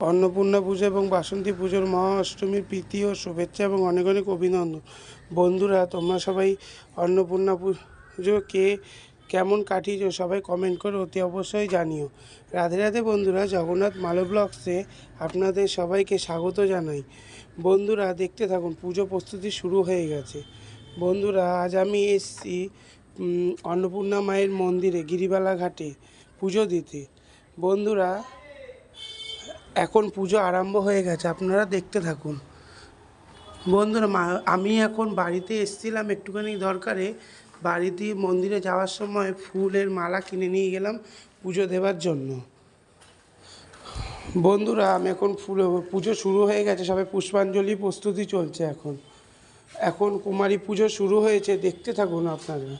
অন্নপূর্ণা পুজো এবং বাসন্তী পুজোর মহা অষ্টমীর প্রীতি ও শুভেচ্ছা এবং অনেক অনেক অভিনন্দন। বন্ধুরা, তোমরা সবাই অন্নপূর্ণা পুজো কে কেমন কাটিয়েছো সবাই কমেন্ট করে অতি অবশ্যই জানিও। রাধে রাধে বন্ধুরা, জগন্নাথ মালো ব্লগসে আপনাদের সবাইকে স্বাগত জানাই। বন্ধুরা, দেখতে থাকুন, পুজো প্রস্তুতি শুরু হয়ে গেছে। বন্ধুরা, আজ আমি এসেছি অন্নপূর্ণা মায়ের মন্দিরে গিরিবালা ঘাটে পুজো দিতে। বন্ধুরা এখন পুজো আরম্ভ হয়ে গেছে, আপনারা দেখতে থাকুন। বন্ধুরা আমি এখন বাড়িতে এসেছিলাম, একটুখানি দরকারে। বাড়িতে মন্দিরে যাওয়ার সময় ফুলের মালা কিনে নিয়ে গেলাম পুজো দেওয়ার জন্য। বন্ধুরা, আমি এখন ফুল, পুজো শুরু হয়ে গেছে সবাই পুষ্পাঞ্জলি প্রস্তুতি চলছে এখন। এখন কুমারী পুজো শুরু হয়েছে, দেখতে থাকুন আপনারা।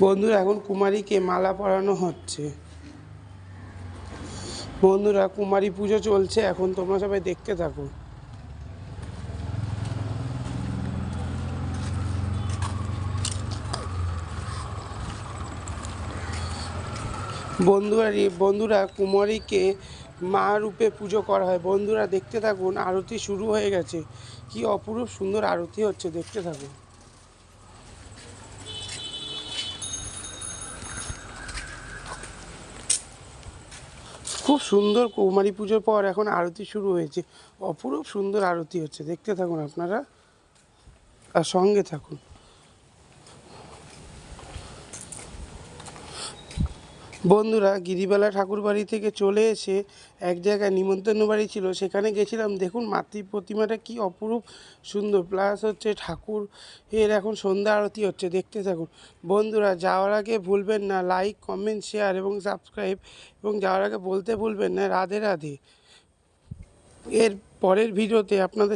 বন্ধুরা, এখন কুমারীকে মালা পরানো হচ্ছে। বন্ধুরা, কুমারী পুজো চলছে, এখন তোমরা সবাই দেখতে থাকো। বন্ধুরা বন্ধুরা, কুমারীকে মা রূপে পুজো করা হয়। বন্ধুরা, দেখতে থাকুন, আরতি শুরু হয়ে গেছে। কি অপরূপ সুন্দর আরতি হচ্ছে, দেখতে থাকুন। খুব সুন্দর কৌমারী পুজোর পর এখন আরতি শুরু হয়েছে। অপরূপ সুন্দর আরতি হচ্ছে। দেখতে থাকুন আপনারা আর সঙ্গে থাকুন। বন্ধুরা, গিরিবালা ঠাকুর বাড়ি থেকে চলে এসে এক জায়গায় নিমন্ত্রণ বাড়ি ছিল, সেখানে গেছিলাম। দেখুন, মাতৃ প্রতিমাটা কি অপরূপ সুন্দর। প্লাস হচ্ছে ঠাকুর এর এখন সন্ধ্যা আরতি হচ্ছে, দেখতে থাকুন। বন্ধুরা, যাওয়ার আগে ভুলবেন না লাইক কমেন্ট শেয়ার এবং সাবস্ক্রাইব এবং যাওয়ার আগে বলতে ভুলবেন না, রাধে রাধে। এর পরের ভিডিওতে আপনাদের